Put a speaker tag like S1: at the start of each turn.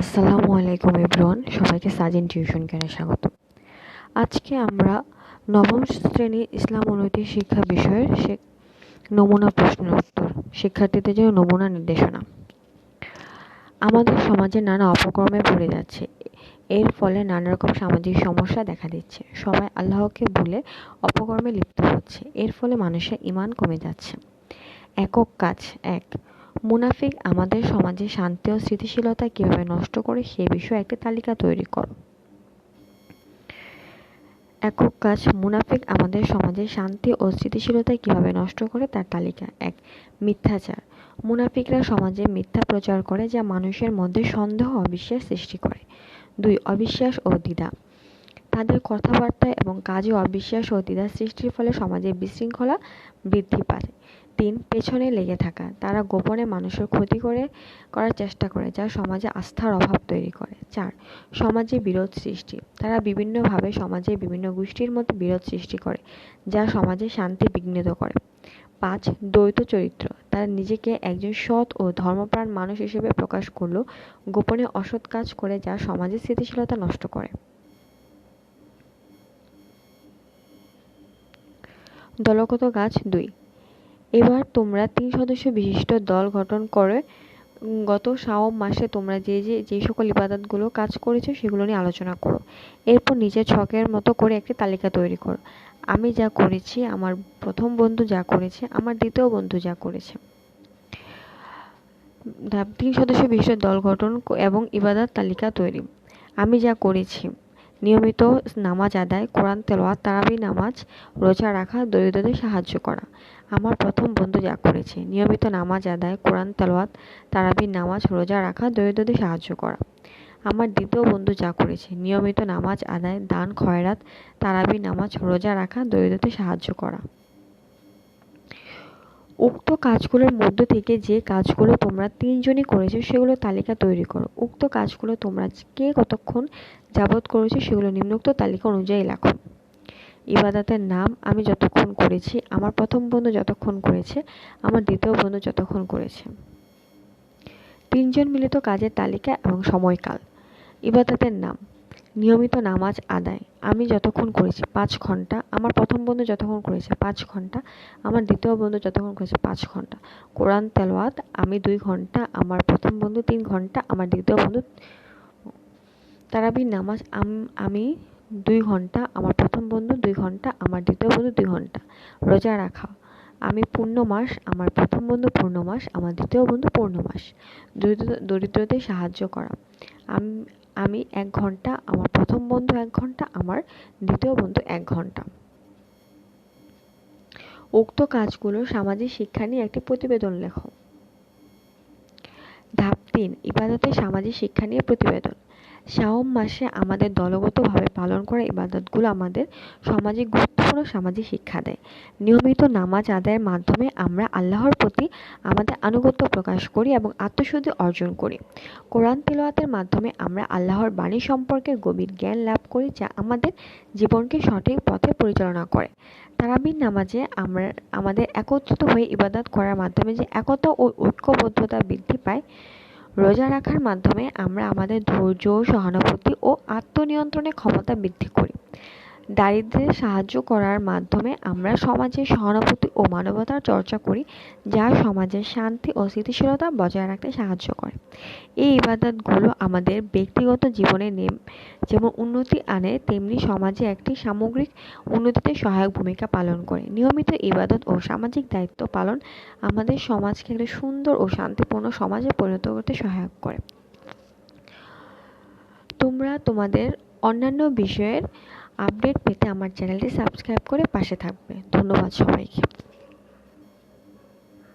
S1: আসসালামু আলাইকুম এভরিওয়ান, সবাইকে সাজিন টিউশন কেনে স্বাগত। আজকে আমরা নবম শ্রেণির ইসলাম অনৈতিক শিক্ষা বিষয়ের নমুনা প্রশ্নের উত্তর, শিক্ষার্থীদের জন্য নমুনা নির্দেশনা। আমাদের সমাজে নানা অপকর্মে পড়ে যাচ্ছে। এর ফলে নানা রকম সামাজিক সমস্যা দেখা দিচ্ছে। সবাই আল্লাহকে ভুলে অপকর্মে লিপ্ত হচ্ছে। এর ফলে মানুষের ইমান কমে যাচ্ছে। একক কাজ এক। মুনাফিক, আমাদের সমাজে শান্তি ও স্থিতিশীলতা কীভাবে নষ্ট করে সে বিষয়ে একটি তালিকা তৈরি করো। একক কাজ মুনাফিক, আমাদের সমাজে শান্তি ও স্থিতিশীলতা কীভাবে নষ্ট করে তার তালিকা? এক, মিথ্যাচার। মুনাফিকরা সমাজে মিথ্যা প্রচার করে যা মানুষের মধ্যে সন্দেহ অবিশ্বাস সৃষ্টি করে। দুই, অবিশ্বাস ও দ্বিধা। তাদের কথাবার্তা এবং কাজে অবিশ্বাস ও দ্বিধা সৃষ্টির ফলে সমাজে বিশৃঙ্খলা বৃদ্ধি পায়। তিন, পেছনে লেগে থাকা। তারা গোপনে মানুষের ক্ষতি করে, করার চেষ্টা করে, যা সমাজে আস্থার অভাব তৈরি করে। চার, সমাজে বিরোধ সৃষ্টি। তারা বিভিন্নভাবে সমাজে বিভিন্ন গোষ্ঠীর মধ্যে বিরোধ সৃষ্টি করে, যা সমাজে শান্তি বিঘ্নিত করে। পাঁচ, দ্বৈত চরিত্র। তারা নিজেকে একজন সৎ ও ধর্মপ্রাণ মানুষ হিসেবে প্রকাশ করলেও গোপনে অসৎ কাজ করে, যা সমাজের স্থিতিশীলতা নষ্ট করে। দলগত গাছ দুই। এবার তোমরা তিন সদস্য বিশিষ্ট দল গঠন করে গত শাওম মাসে তোমরা যে যে যে সকল ইবাদতগুলো কাজ করেছ সেগুলো নিয়ে আলোচনা করো। এরপর নিজের ছকের মতো করে একটি তালিকা তৈরি করো। আমি যা করেছি, আমার প্রথম বন্ধু যা করেছে, আমার দ্বিতীয় বন্ধু যা করেছে। তিন সদস্য বিশিষ্ট দল গঠন এবং ইবাদত তালিকা তৈরি। আমি যা করেছি নিয়মিত নামাজ আদায়, কোরআন তেলোয়া তারাবি নামাজ, রোজা রাখা, দরিদ্রদের সাহায্য করা। আমার প্রথম বন্ধু যা করেছে, নিয়মিত নামাজ আদায়, কোরআন তেলোয়াত তারাবি নামাজ, রোজা রাখা, দরিদ্রদের সাহায্য করা। আমার দ্বিতীয় বন্ধু যা করেছে, নিয়মিত নামাজ আদায়, দান, খয়রাত, তারাবি নামাজ, রোজা রাখা, দরিদ্রদের সাহায্য করা। উক্ত কাজগুলোর মধ্য থেকে যে কাজগুলো তোমরা তিনজনই করেছ সেগুলো তালিকা তৈরি করো। উক্ত কাজগুলো তোমরা কে কতক্ষণ যাবৎ করেছ, সেগুলো নিম্নোক্ত তালিকা অনুযায়ী লেখো। ইবাদাতের নাম আমি যতক্ষণ করেছি, আমার প্রথম বন্ধু যতক্ষণ করেছে, আমার দ্বিতীয় বন্ধু যতক্ষণ করেছে। তিনজন মিলিত কাজের তালিকা এবং সময়কাল। ইবাদাতের নাম। নিয়মিত নামাজ আদায়। আমি যতক্ষণ করেছি পাঁচ ঘণ্টা, আমার প্রথম বন্ধু যতক্ষণ করেছে পাঁচ ঘণ্টা, আমার দ্বিতীয় বন্ধু যতক্ষণ করেছে পাঁচ ঘণ্টা। কোরআন তেলোয়াত আমি দুই ঘণ্টা, আমার প্রথম বন্ধু তিন ঘণ্টা, আমার দ্বিতীয় বন্ধু তারাবির নামাজ, আমি দুই ঘণ্টা, আমার প্রথম বন্ধু দুই ঘণ্টা, আমার দ্বিতীয় বন্ধু দুই ঘণ্টা। রোজা রাখা, আমি পূর্ণ মাস, আমার প্রথম বন্ধু পূর্ণ মাস, আমার দ্বিতীয় বন্ধু পূর্ণ মাস। দরিদ্রদের সাহায্য করা, আমি আমি এক ঘণ্টা, আমার প্রথম বন্ধু এক ঘণ্টা, আমার দ্বিতীয় বন্ধু এক ঘণ্টা। উক্ত কাজগুলো সামাজিক শিক্ষা নিয়ে একটি প্রতিবেদন লেখো। ধাপ তিন ইবাদতের সামাজিক শিক্ষা নিয়ে প্রতিবেদন। শাওম মাসে আমাদের দলগতভাবে পালন করা ইবাদতগুলো আমাদের সমাজে গুরুত্বপূর্ণ সামাজিক শিক্ষা দেয়। নিয়মিত নামাজ আদায়ের মাধ্যমে আমরা আল্লাহর প্রতি আমাদের আনুগত্য প্রকাশ করি এবং আত্মশুদ্ধি অর্জন করি। কোরআন তিলওয়াতের মাধ্যমে আমরা আল্লাহর বাণী সম্পর্কে গভীর জ্ঞান লাভ করি যা আমাদের জীবনকে সঠিক পথে পরিচালনা করে। তারাবির নামাজে আমরা, আমাদের একত্রিত হয়ে ইবাদত করার মাধ্যমে যে একতা ও ঐক্যবদ্ধতা বৃদ্ধি পায় রোজা রাখার মাধ্যমে আমরা আমাদের ধৈর্য সহানুভূতি ও আত্মনিয়ন্ত্রণের ক্ষমতা বৃদ্ধি করি। দারিদ্র্যের সাহায্য করার মাধ্যমে আমরা সমাজে সহানুভূতি ও মানবতার চর্চা করি, যা সমাজের শান্তি ও স্থিতিশীলতা বজায় রাখতে সাহায্য করে। এই ইবাদতগুলো আমাদের ব্যক্তিগত জীবনে যেমন উন্নতি আনে, তেমনি সমাজে একটি সামগ্রিক উন্নতিতে সহায়ক ভূমিকা পালন করে। নিয়মিত ইবাদত ও সামাজিক দায়িত্ব পালন আমাদের সমাজকে একটি সুন্দর ও শান্তিপূর্ণ সমাজে পরিণত করতে সহায়ক করে। তোমরা তোমাদের অন্যান্য বিষয়ের আপডেট পেতে আমার চ্যানেলটি সাবস্ক্রাইব করে পাশে থাকবে। ধন্যবাদ সবাইকে।